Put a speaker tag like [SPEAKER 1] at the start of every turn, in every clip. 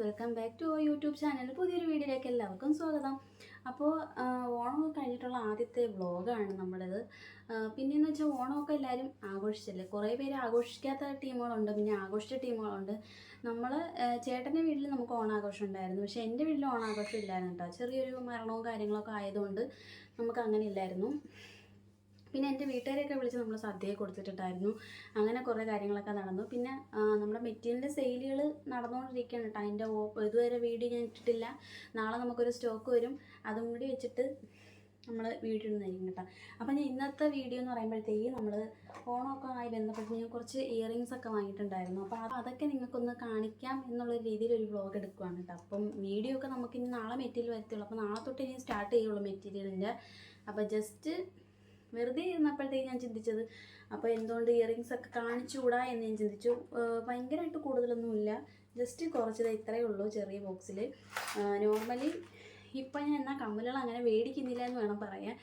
[SPEAKER 1] Welcome back to YouTube channel പുതിയൊരു വീഡിയോയിലേക്ക് എല്ലാവർക്കും സ്വാഗതം. അപ്പോൾ ഓണമൊക്കെ കഴിഞ്ഞിട്ടുള്ള ആദ്യത്തെ വ്ളോഗാണ് നമ്മുടേത് പിന്നെയെന്ന് വെച്ചാൽ ഓണമൊക്കെ എല്ലാവരും ആഘോഷിച്ചല്ലേ? കുറേ പേര് ആഘോഷിക്കാത്ത ടീമുകളുണ്ട് പിന്നെ ആഘോഷിച്ച ടീമുകളുണ്ട്. നമ്മൾ ചേട്ടന്റെ വീട്ടിൽ നമുക്ക് ഓണാഘോഷം ഉണ്ടായിരുന്നു. പക്ഷേ എന്റെ വീട്ടിൽ ഓണാഘോഷം ഇല്ലായിരുന്നു കേട്ടോ. ചെറിയൊരു മരണവും കാര്യങ്ങളൊക്കെ ആയതുകൊണ്ട് നമുക്ക് അങ്ങനെ ഇല്ലായിരുന്നു. പിന്നെ എന്റെ വീട്ടുകാരെയൊക്കെ വിളിച്ച് നമ്മൾ സദ്യയെ കൊടുത്തിട്ടുണ്ടായിരുന്നു. അങ്ങനെ കുറേ കാര്യങ്ങളൊക്കെ നടന്നു. പിന്നെ നമ്മുടെ മെറ്റീരിയലിന്റെ സെയിലുകൾ നടന്നുകൊണ്ടിരിക്കുകയാണ് കേട്ടോ. അതിന്റെ ഇതുവരെ വീഡിയോ ഞാൻ ഇട്ടിട്ടില്ല. നാളെ നമുക്കൊരു സ്റ്റോക്ക് വരും. അതും കൂടി വെച്ചിട്ട് നമ്മൾ വീഡിയോ ഇടുന്നതായിരിക്കും കേട്ടോ. അപ്പം ഞാൻ ഇന്നത്തെ വീഡിയോ എന്ന് പറയുമ്പോഴത്തേക്ക് നമ്മൾ ഓണമൊക്കെ ആയി ബന്ധപ്പെട്ട് ഞാൻ കുറച്ച് ഇയറിങ്സ് ഒക്കെ വാങ്ങിയിട്ടുണ്ടായിരുന്നു. അപ്പോൾ അത് അതൊക്കെ നിങ്ങൾക്കൊന്ന് കാണിക്കാം എന്നുള്ള രീതിയിൽ ഒരു വ്ളോഗ് എടുക്കുവാണ് കേട്ടോ. അപ്പം വീഡിയോ ഒക്കെ നമുക്ക് ഇനി നാളെ മെറ്റീരിയൽ വരത്തുള്ളൂ. അപ്പോൾ നാളെ തൊട്ട് ഇനി സ്റ്റാർട്ട് ചെയ്യുള്ളൂ മെറ്റീരിയലിന്റെ. അപ്പോൾ ജസ്റ്റ് വെറുതെ ഇരുന്നപ്പോഴത്തേക്ക് ഞാൻ ചിന്തിച്ചത് അപ്പോൾ എന്തുകൊണ്ട് ഇയറിങ്സ് ഒക്കെ കാണിച്ചുകൂടാ? എന്ന് ഞാൻ ചിന്തിച്ചു. ഭയങ്കരമായിട്ട് കൂടുതലൊന്നുമില്ല. ജസ്റ്റ് കുറച്ചത് ഇത്രയേ ഉള്ളൂ ചെറിയ ബോക്സിൽ നോർമലി ഇപ്പം ഞാൻ എന്നാൽ കമ്മലുകൾ അങ്ങനെ മേടിക്കുന്നില്ല എന്ന് വേണം പറയാൻ.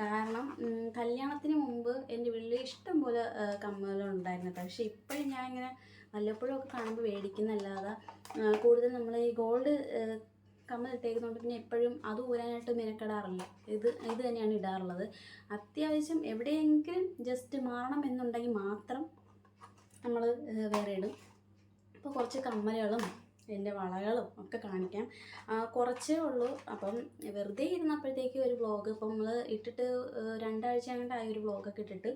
[SPEAKER 1] കാരണം കല്യാണത്തിന് മുമ്പ് എന്റെ വീട്ടിൽ ഇഷ്ടം പോലെ കമ്മലുകൾ ഉണ്ടായിരുന്നു പക്ഷേ ഇപ്പോഴും ഞാൻ ഇങ്ങനെ വല്ലപ്പോഴും ഒക്കെ കാണുമ്പോൾ മേടിക്കുന്നല്ലാതെ കൂടുതൽ നമ്മൾ ഈ ഗോൾഡ് കമ്മൽ ഇട്ടേക്കുന്നതുകൊണ്ട് പിന്നെ എപ്പോഴും അത് ഊരാനായിട്ട് മെനക്കെടാറില്ല. ഇത് ഇത് തന്നെയാണ് ഇടാറുള്ളത്. അത്യാവശ്യം എവിടെയെങ്കിലും ജസ്റ്റ് മാറണം എന്നുണ്ടെങ്കിൽ മാത്രം നമ്മൾ വേറെ ഇടും. അപ്പോൾ കുറച്ച് കമ്മലുകളും എന്റെ വളകളും ഒക്കെ കാണിക്കാം. കുറച്ചേ ഉള്ളൂ. അപ്പം വെറുതെ ഇരുന്നപ്പോഴത്തേക്ക് ഒരു വ്ളോഗ് ഇപ്പം നമ്മൾ ഇട്ടിട്ട് രണ്ടാഴ്ച രണ്ടാഴ്ച അങ്ങോട്ടായി ഒരു വ്ളോഗൊക്കെ ഇട്ടിട്ട്.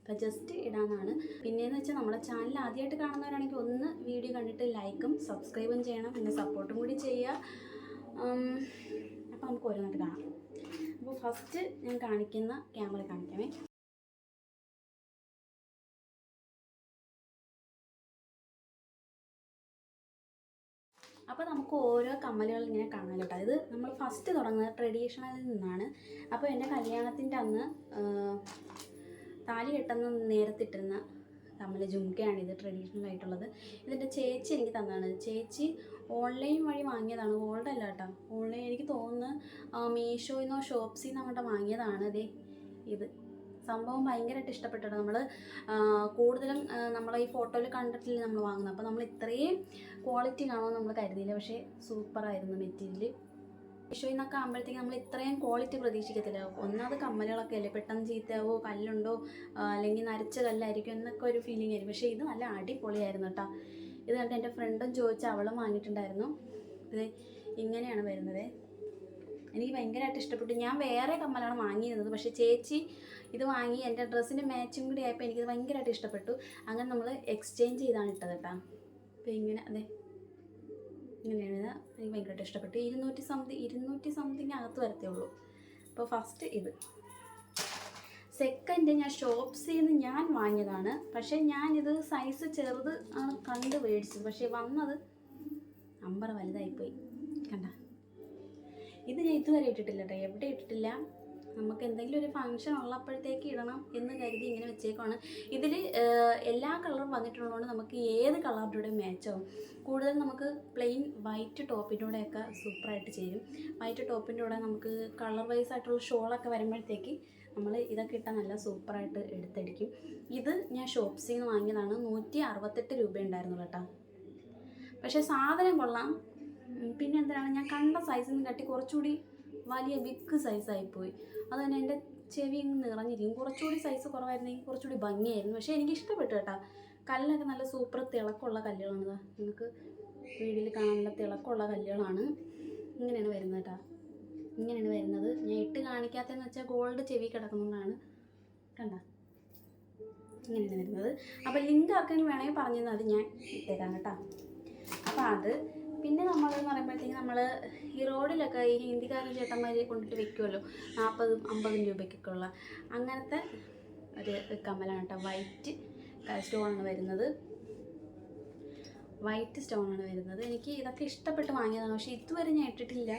[SPEAKER 1] അപ്പം ജസ്റ്റ് ഇടാനാണ് പിന്നെയെന്ന് വെച്ചാൽ നമ്മുടെ ചാനൽ ആദ്യമായിട്ട് കാണുന്നവരാണെങ്കിൽ ഒന്ന് വീഡിയോ കണ്ടിട്ട് ലൈക്കും സബ്സ്ക്രൈബും ചെയ്യണം. പിന്നെ സപ്പോർട്ടും കൂടി ചെയ്യുക. അപ്പോൾ നമുക്ക് ഓരോന്നായിട്ട് കാണാം. അപ്പോൾ ഫസ്റ്റ് ഞാൻ കാണിക്കുന്ന ക്യാമറ കാണിക്കാമേ. അപ്പോൾ നമുക്ക് ഓരോ കമ്മലുകൾ ഇങ്ങനെ കാണാൻ കേട്ടോ ഇത് നമ്മൾ ഫസ്റ്റ് തുടങ്ങുന്നത് ട്രഡീഷണലിൽ നിന്നാണ്. അപ്പോൾ എന്റെ കല്യാണത്തിന്റെ അന്ന് താലി കെട്ടുന്ന നേരത്തിട്ടിരുന്ന കമ്മൽ ഇത് ട്രഡീഷണൽ ആയിട്ടുള്ളത്. ഇതിന്റെ ചേച്ചി എനിക്ക് തന്നതാണ്. ചേച്ചി ഓൺലൈൻ വഴി വാങ്ങിയതാണ്. ഓൾഡ് അല്ല കേട്ടോ. ഓൺലൈൻ എനിക്ക് തോന്നുന്നു നിന്നോ ഷോപ്സിൽ നിന്ന് അങ്ങോട്ട് വാങ്ങിയതാണ് അതേ ഇത്. സംഭവം ഭയങ്കരമായിട്ട് ഇഷ്ടപ്പെട്ടിട്ട് നമ്മൾ കൂടുതലും നമ്മൾ ഈ ഫോട്ടോയിൽ കണ്ടിട്ടില്ല നമ്മൾ വാങ്ങുന്നത്? അപ്പോൾ നമ്മൾ ഇത്രയും ക്വാളിറ്റി കാണുമെന്ന് നമ്മൾ കരുതിയില്ല. പക്ഷേ സൂപ്പറായിരുന്നു മെറ്റീരിയൽ. മീഷോയിൽ നിന്നൊക്കെ ആകുമ്പോഴത്തേക്ക് നമ്മൾ ഇത്രയും ക്വാളിറ്റി പ്രതീക്ഷിക്കത്തില്ല. ഒന്നാമത് കമ്മലുകളൊക്കെ അല്ലേ? പെട്ടെന്ന് ചീത്തയാവോ? കല്ലുണ്ടോ? അല്ലെങ്കിൽ നരച്ച കല്ലായിരിക്കും എന്നൊക്കെ ഒരു ഫീലിംഗ് ആയിരിക്കും. പക്ഷേ ഇത് നല്ല അടിപൊളിയായിരുന്നു കേട്ടോ. ഇത് കണ്ട് എന്റെ ഫ്രണ്ടും ചോദിച്ച് അവളും വാങ്ങിയിട്ടുണ്ടായിരുന്നു. ഇത് ഇങ്ങനെയാണ് വരുന്നത്. എനിക്ക് ഭയങ്കരമായിട്ട് ഇഷ്ടപ്പെട്ടു. ഞാൻ വേറെ കമ്മലാണ് വാങ്ങിയിരുന്നത്. പക്ഷേ ചേച്ചി ഇത് വാങ്ങി എന്റെ ഡ്രസ്സിന് മാച്ചും കൂടി ആയപ്പോൾ എനിക്കിത് ഭയങ്കരമായിട്ട് ഇഷ്ടപ്പെട്ടു. അങ്ങനെ നമ്മൾ എക്സ്ചേഞ്ച് ചെയ്താണ് ഇട്ടത് കേട്ടോ. അപ്പോൾ ഇങ്ങനെ അതെ. ഇങ്ങനെയാണ് എനിക്ക് ഭയങ്കരമായിട്ട് ഇഷ്ടപ്പെട്ടു. ഇരുന്നൂറ്റി സംതിങ് ഇരുന്നൂറ്റി സംതിങ് അകത്ത് വരത്തേ ഉള്ളൂ. അപ്പോൾ ഫസ്റ്റ് ഇത്. സെക്കൻഡ് ഞാൻ ഷോപ്സിൽ നിന്ന് ഞാൻ വാങ്ങിയതാണ്. പക്ഷേ ഞാനിത് സൈസ് ചെറുത് ആണ് കണ്ട് മേടിച്ചത്. പക്ഷേ വന്നത് നമ്പർ വലുതായിപ്പോയി. കണ്ട? ഇത് ഞാൻ ഇതുവരെ ഇട്ടിട്ടില്ല കേട്ടോ എവിടെ ഇട്ടിട്ടില്ല? നമുക്ക് എന്തെങ്കിലും ഒരു ഫംഗ്ഷൻ ഉള്ളപ്പോഴത്തേക്ക് ഇടണം എന്ന് കരുതി ഇങ്ങനെ വെച്ചേക്കാണ് ഇതിൽ എല്ലാ കളറും വന്നിട്ടുള്ളതുകൊണ്ട് നമുക്ക് ഏത് കളറിന്റെ മാച്ചാവും കൂടുതൽ നമുക്ക് പ്ലെയിൻ വൈറ്റ് ടോപ്പിന്റെ കൂടെയൊക്കെ സൂപ്പറായിട്ട് ചേരും. വൈറ്റ് ടോപ്പിന്റെ കൂടെ നമുക്ക് കളർ വൈസ് ആയിട്ടുള്ള ഷോളൊക്കെ വരുമ്പോഴത്തേക്ക് നമ്മൾ ഇതൊക്കെ ഇട്ടാൽ നല്ല സൂപ്പറായിട്ട് എടുത്തടിക്കും. ഇത് ഞാൻ ഷോപ്സിൽ നിന്ന് വാങ്ങിയതാണ്. നൂറ്റി അറുപത്തെട്ട് രൂപ ഉണ്ടായിരുന്നു കേട്ടോ. പക്ഷേ സാധനം കൊള്ളാം. പിന്നെ എന്തിനാണ്? ഞാൻ കണ്ട സൈസിൽ നിന്ന് കട്ടി കുറച്ചുകൂടി വലിയ ബിഗ് സൈസായിപ്പോയി അത് തന്നെ എന്റെ ചെവി ഇങ്ങ് നിറഞ്ഞിരിക്കും. കുറച്ചുകൂടി സൈസ് കുറവായിരുന്നെങ്കിൽ കുറച്ചുകൂടി ഭംഗിയായിരുന്നു. പക്ഷേ എനിക്ക് ഇഷ്ടപ്പെട്ടു കേട്ടോ. കല്ലൊക്കെ നല്ല സൂപ്പർ തിളക്കമുള്ള കല്ലുകളാണ്. നിങ്ങൾക്ക് വീടിൽ കാണാൻ നല്ല തിളക്കമുള്ള കല്ലുകളാണ്. ഇങ്ങനെയാണ് വരുന്നത് കേട്ടോ. ഇങ്ങനെയാണ് വരുന്നത്. ഞാൻ ഇട്ട് കാണിക്കാത്തതെന്ന് വെച്ചാൽ ഗോൾഡ് ചെവി കിടക്കുന്നതാണ് കണ്ട? ഇങ്ങനെയാണ് വരുന്നത്. അപ്പോൾ ലിങ്ക് ആക്കാൻ വേണമെങ്കിൽ പറഞ്ഞു അത് ഞാൻ ഇട്ടേക്കാം കേട്ടോ. അപ്പോൾ അത് പിന്നെ നമ്മൾ എന്ന് പറയുമ്പോഴത്തേക്ക് നമ്മൾ ഈ റോഡിലൊക്കെ ഈ ഹിന്ദിക്കാരൻ ചേട്ടന്മാരെ കൊണ്ടിട്ട് വെക്കുമല്ലോ നാൽപ്പതും അമ്പതും രൂപയ്ക്കൊക്കെ ഉള്ള അങ്ങനത്തെ ഒരു കമ്മലാണ് കേട്ടോ. വൈറ്റ് സ്റ്റോണാണ് വരുന്നത്. വൈറ്റ് സ്റ്റോൺ ആണ് വരുന്നത്. എനിക്ക് ഇതൊക്കെ ഇഷ്ടപ്പെട്ട് വാങ്ങിയതാണ്. പക്ഷേ ഇതുവരെ ഞാൻ ഇട്ടിട്ടില്ല.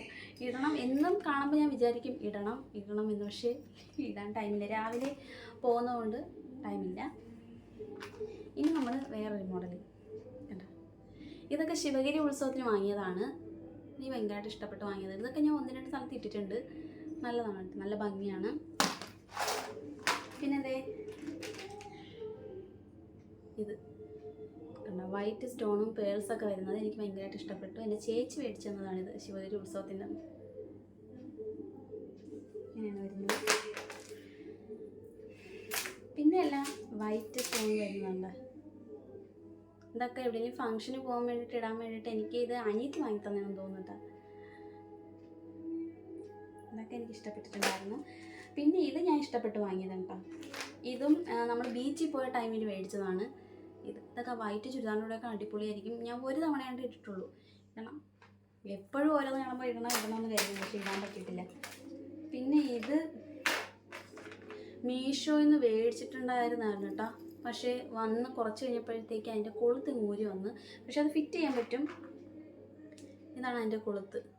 [SPEAKER 1] ഇടണം എന്നും കാണുമ്പോൾ ഞാൻ വിചാരിക്കും ഇടണം ഇടണം എന്ന്. പക്ഷേ ഇടാൻ ടൈമില്ല രാവിലെ പോകുന്നതുകൊണ്ട് ടൈമില്ല ഇനി നമ്മൾ വേറൊരു മോഡൽ കണ്ടോ. ഇതൊക്കെ ശിവഗിരി ഉത്സവത്തിന് വാങ്ങിയതാണ്. എനിക്ക് ഭയങ്കരമായിട്ട് ഇഷ്ടപ്പെട്ട് വാങ്ങിയത് ഇതൊക്കെ ഞാൻ ഒന്ന് രണ്ട് സ്ഥലത്ത് ഇട്ടിട്ടുണ്ട്. നല്ലതാണ് നല്ല ഭംഗിയാണ്. പിന്നെ ദേ ഇത്. കണ്ടോ വൈറ്റ് സ്റ്റോണും പേൾസൊക്കെ വരുന്നത് എനിക്ക് ഭയങ്കരമായിട്ട് ഇഷ്ടപ്പെട്ടു. എന്റെ ചേച്ചി മേടിച്ചു തന്നതാണിത് ശിവഗിരി ഉത്സവത്തിന്റെ. ഇങ്ങനെയാണ് വരുന്നത്. പിന്നെ അല്ല വൈറ്റ് സ്റ്റോൺ വരുന്നുണ്ട്. ഇതൊക്കെ എവിടെയെങ്കിലും ഫംഗ്ഷന് പോകാൻ വേണ്ടിയിട്ട് ഇടാൻ വേണ്ടിയിട്ട് എനിക്ക് ഇത് അനിയത്തി വാങ്ങി തന്നെയാണെന്ന് തോന്നുന്നുണ്ട് ഇതൊക്കെ എനിക്ക് ഇഷ്ടപ്പെട്ടിട്ടുണ്ടായിരുന്നു. പിന്നെ ഇത് ഞാൻ ഇഷ്ടപ്പെട്ട് വാങ്ങിയതാണ് കേട്ടോ ഇതും നമ്മൾ ബീച്ചിൽ പോയ ടൈമിൽ മേടിച്ചതാണ്. ഇത് ഇതൊക്കെ വൈറ്റ് ചുരിദാറിനോടൊക്കെ അടിപൊളിയായിരിക്കും. ഞാൻ ഒരു തവണയാണ്ട് ഇട്ടിട്ടുള്ളൂ. കാരണം എപ്പോഴും ഓരോന്ന് കാണുമ്പോൾ ഇടണം ഇടണമെന്ന് കരുതുന്നു. പക്ഷേ ഇടാൻ പറ്റിയിട്ടില്ല. പിന്നെ ഇത് മീഷോയിൽ നിന്ന് മേടിച്ചിട്ടുണ്ടായിരുന്നായിരുന്നു കേട്ടോ. പക്ഷേ വന്ന് കുറച്ച് കഴിഞ്ഞപ്പോഴത്തേക്ക് അതിന്റെ കൊളുത്ത് മൂരി വന്ന്. പക്ഷെ അത് ഫിറ്റ് ചെയ്യാൻ പറ്റും. ഇതാണ് അതിന്റെ കൊളുത്ത്.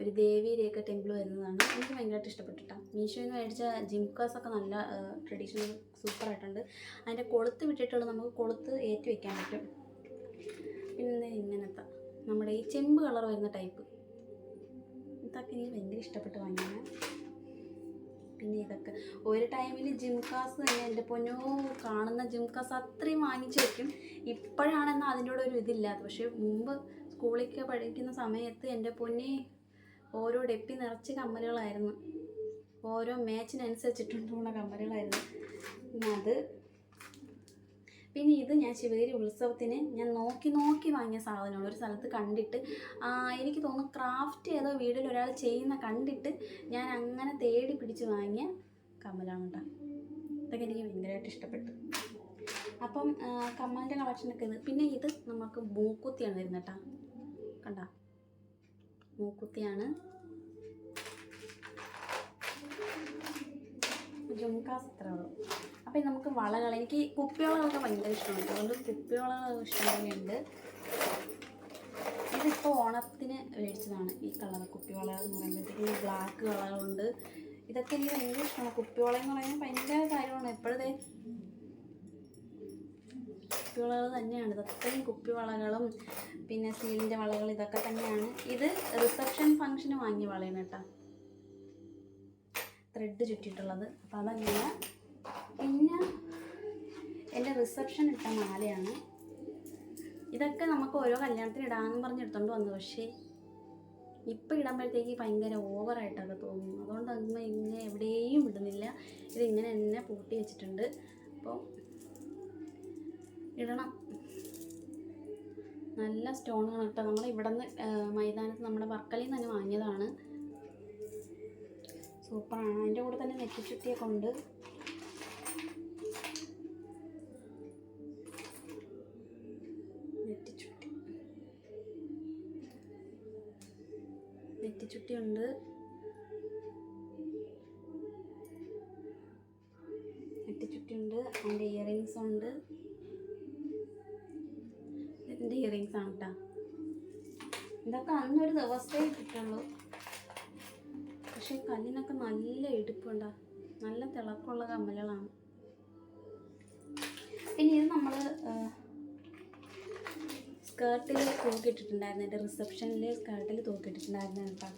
[SPEAKER 1] ഒരു ദേവിയിലേക്ക് ടെമ്പിൾ വരുന്നതാണ്. എനിക്ക് ഭയങ്കരമായിട്ട് ഇഷ്ടപ്പെട്ടിട്ടാണ് മീഷോയിൽ നിന്ന് മേടിച്ച ജിംകാസ് ഒക്കെ നല്ല ട്രഡീഷണൽ സൂപ്പറായിട്ടുണ്ട് അതിന്റെ കൊളുത്ത് വിട്ടിട്ടുള്ള നമുക്ക് കൊളുത്ത് ഏറ്റി വെക്കാൻ പറ്റും. പിന്നെ ഇങ്ങനത്തെ നമ്മുടെ ഈ ചെമ്പ് കളർ വരുന്ന ടൈപ്പ് ഇതൊക്കെ എനിക്ക് ഭയങ്കര ഇഷ്ടപ്പെട്ട് വാങ്ങിയാണ് പിന്നെ ഇതൊക്കെ. ഒരു ടൈമിൽ ജിംകാസ് തന്നെ എന്റെ പൊന്നോ കാണുന്ന ജിംകാസ് അത്രയും വാങ്ങിച്ചു വെക്കും. ഇപ്പോഴാണെന്നാൽ അതിന്റെ കൂടെ ഒരു ഇതില്ലാത്ത. പക്ഷേ മുമ്പ് സ്കൂളിലൊക്കെ പഠിക്കുന്ന സമയത്ത് എന്റെ പൊന്നെ ഓരോ ഡെപ്പി നിറച്ച് കമ്മലുകളായിരുന്നു. ഓരോ മാച്ചിനനുസരിച്ചിട്ടുണ്ടുള്ള കമ്മലുകളായിരുന്നു. പിന്നെ അത് പിന്നെ ഇത് ഞാൻ ശിവഗിരി ഉത്സവത്തിന് ഞാൻ നോക്കി നോക്കി വാങ്ങിയ സാധനമാണ്. ഒരു സ്ഥലത്ത് കണ്ടിട്ട് എനിക്ക് തോന്നുന്നു ക്രാഫ്റ്റ് ഏതോ വീട്ടിൽ ഒരാൾ ചെയ്യുന്ന കണ്ടിട്ട് ഞാൻ അങ്ങനെ തേടി പിടിച്ച് വാങ്ങിയ കമ്മലാണ് കേട്ടോ ഇതൊക്കെ എനിക്ക് ഭയങ്കരമായിട്ട് ഇഷ്ടപ്പെട്ടു. അപ്പം കമ്മലിന്റെ കളക്ഷനൊക്കെ ഇത്. പിന്നെ ഇത് നമുക്ക് മൂക്കുത്തിയാണ് വരുന്നത് കേട്ടോ കണ്ട? മൂക്കുത്തിയാണ്. ജുംകാസ് ഇത്ര നമുക്ക് വളകൾ എനിക്ക് കുപ്പിവളകളൊക്കെ ഭയങ്കര ഇഷ്ടമാണ്. അതുകൊണ്ട് കുപ്പിവളകൾ ഇഷ്ടമുണ്ട് ഇതിപ്പോൾ ഓണത്തിന് മേടിച്ചതാണ് ഈ കളർ കുപ്പിവള എന്ന് പറയുമ്പോഴത്തേക്ക്. ബ്ലാക്ക് കളറുണ്ട്. ഇതൊക്കെ എനിക്ക് ഭയങ്കര ഇഷ്ടമാണ്. കുപ്പിവള എന്ന് പറയുന്നത് ഭയങ്കര കാര്യമാണ്. എപ്പോഴത്തെ കുപ്പിവളകൾ തന്നെയാണ്. ഇതൊക്കെയും കുപ്പിവളകളും പിന്നെ സ്റ്റീലിന്റെ വളകൾ ഇതൊക്കെ തന്നെയാണ്. ഇത് റിസപ്ഷൻ ഫംഗ്ഷന് വാങ്ങിയ വളയാണ് കേട്ടോ. ത്രെഡ് ചുറ്റിയിട്ടുള്ളത്. അപ്പോൾ അതങ്ങനെ പിന്നെ എന്റെ റിസപ്ഷൻ ഇട്ട മാലയാണ്. ഇതൊക്കെ നമുക്ക് ഓരോ കല്യാണത്തിന് ഇടാമെന്ന് പറഞ്ഞ് എടുത്തോണ്ട് വന്നു. പക്ഷേ ഇപ്പം ഇടുമ്പോഴത്തേക്ക് ഭയങ്കര ഓവറായിട്ടൊക്കെ തോന്നുന്നു. അതുകൊണ്ട് അമ്മ ഇങ്ങനെ എവിടെയും ഇടുന്നില്ല. ഇതിങ്ങനെ തന്നെ പൂട്ടി വെച്ചിട്ടുണ്ട്. അപ്പോൾ ഇടണം. നല്ല സ്റ്റോണുകൾ കേട്ടോ. നമ്മൾ ഇവിടുന്ന് മൈതാനത്ത് നമ്മുടെ വർക്കലയിൽ നിന്ന് തന്നെ വാങ്ങിയതാണ്. സൂപ്പറാണ് അതിന്റെ കൂടെ തന്നെ നെറ്റിച്ചുട്ടിയൊക്കെ ഉണ്ട്. നെറ്റിച്ചുട്ടി. നെറ്റിച്ചുട്ടിയുണ്ട് നെറ്റിച്ചുട്ടി ഉണ്ട്. അതിന്റെ ഇയറിങ്സ് ഉണ്ട്. ഇതിന്റെ ഇയറിങ്സ് ആണ് കേട്ടോ ഇതൊക്കെ അന്നൊരു ദിവസമേ കിട്ടുള്ളൂ. പക്ഷെ കല്ലിനൊക്കെ നല്ല ഇടുപ്പുണ്ടാ. നല്ല തിളക്കമുള്ള കമ്മലുകളാണ്. പിന്നെ ഇത് നമ്മൾ സ്കേർട്ടിൽ തൂക്കിയിട്ടിട്ടുണ്ടായിരുന്നു. എന്റെ റിസപ്ഷനിൽ സ്കേർട്ടിൽ തൂക്കിയിട്ടിട്ടുണ്ടായിരുന്നു കേട്ടോ.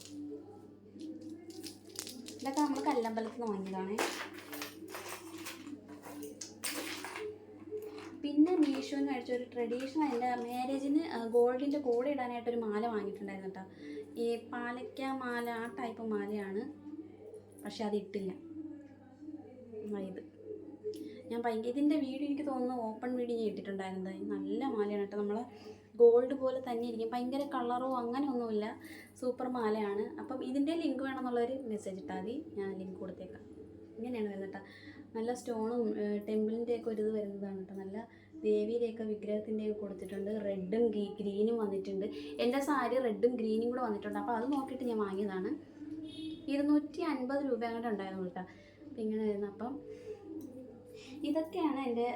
[SPEAKER 1] ഇതൊക്കെ നമ്മൾ കല്ലമ്പലത്തിൽ നിന്ന് വാങ്ങിയതാണേ പിന്നെ മീഷോന്ന് മേടിച്ച ഒരു ട്രഡീഷണൽ എന്റെ മാരേജിന് ഗോൾഡിന്റെ കൂടെ ഇടാനായിട്ടൊരു മാല വാങ്ങിയിട്ടുണ്ടായിരുന്നു കേട്ടോ. ഈ പാലക്ക മാല ആ ടൈപ്പ് മാലയാണ്. പക്ഷെ അത് ഇട്ടില്ല ഇത്. ഞാൻ ഭയങ്കര ഇതിന്റെ വീഡിയോ എനിക്ക് തോന്നുന്നു ഓപ്പൺ വീഡിയോ ഞാൻ ഇട്ടിട്ടുണ്ടായിരുന്നത്. നല്ല മാലയാണ് കേട്ടോ. നമ്മൾ ഗോൾഡ് പോലെ തന്നെ ഇരിക്കും. ഭയങ്കര കളറോ അങ്ങനെ ഒന്നുമില്ല സൂപ്പർ മാലയാണ്. അപ്പം ഇതിന്റെ ലിങ്ക് വേണമെന്നുള്ളൊരു മെസ്സേജ് ഇട്ടാൽ മതി. ഞാൻ ലിങ്ക് കൊടുത്തേക്കാം. ഇങ്ങനെയാണ് വരുന്നത് കേട്ടോ. നല്ല സ്റ്റോണും ടെമ്പിളിന്റെയൊക്കെ ഒരു ഇത് വരുന്നതാണ് കേട്ടോ. നല്ല ദേവിയുടെയൊക്കെ വിഗ്രഹത്തിന്റെ ഒക്കെ കൊടുത്തിട്ടുണ്ട് റെഡും ഗ്രീനും വന്നിട്ടുണ്ട്. എന്റെ സാരി റെഡും ഗ്രീനും കൂടെ വന്നിട്ടുണ്ട്. അപ്പോൾ അത് നോക്കിയിട്ട് ഞാൻ വാങ്ങിയതാണ്. ഇരുന്നൂറ്റി അൻപത് രൂപ അങ്ങോട്ട് ഉണ്ടായിരുന്നു കേട്ടോ. ഇങ്ങനെ വരുന്നത് അപ്പം ഇതൊക്കെയാണ് എന്റെ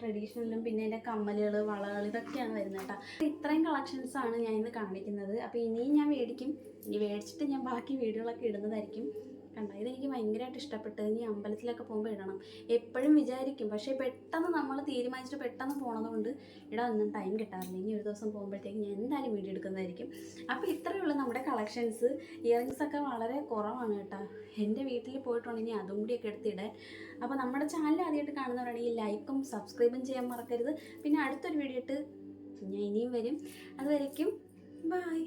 [SPEAKER 1] ട്രഡീഷണലും പിന്നെ എന്റെ കമ്മലുകൾ വളകൾ ഇതൊക്കെയാണ് വരുന്നത് കേട്ടോ. ഇത്രയും കളക്ഷൻസാണ് ഞാൻ ഇന്ന് കാണിക്കുന്നത്. അപ്പോൾ ഇനിയും ഞാൻ മേടിക്കും. ഇനി മേടിച്ചിട്ട് ഞാൻ ബാക്കി വീഡിയോകളൊക്കെ ഇടുന്നതായിരിക്കും. കണ്ട ഇതെനിക്ക് ഭയങ്കരമായിട്ട് ഇഷ്ടപ്പെട്ടത്. ഇനി അമ്പലത്തിലൊക്കെ പോകുമ്പോൾ ഇടണം. എപ്പോഴും വിചാരിക്കും. പക്ഷേ പെട്ടെന്ന് നമ്മൾ തീരുമാനിച്ചിട്ട് പെട്ടെന്ന് പോണതുകൊണ്ട് ഇടാനൊന്നും ടൈം കിട്ടാറില്ല. ഇനി ഒരു ദിവസം പോകുമ്പോഴത്തേക്ക് ഞാൻ എന്തായാലും വീഡിയോ എടുക്കുന്നതായിരിക്കും. അപ്പോൾ ഇത്രയുള്ള നമ്മുടെ കളക്ഷൻസ് ഇയറിങ്സ് ഒക്കെ വളരെ കുറവാണ് കേട്ടോ. എന്റെ വീട്ടിൽ പോയിട്ടുണ്ടെങ്കിൽ അതും കൂടിയൊക്കെ എടുത്തിടാൻ. അപ്പോൾ നമ്മുടെ ചാനൽ ആദ്യമായിട്ട് കാണുന്നവരാണെങ്കിൽ ലൈക്കും സബ്സ്ക്രൈബും ചെയ്യാൻ മറക്കരുത്. പിന്നെ അടുത്തൊരു വീഡിയോ ഇട്ട് ഞാൻ ഇനിയും വരും. അതുവരയ്ക്കും ബൈ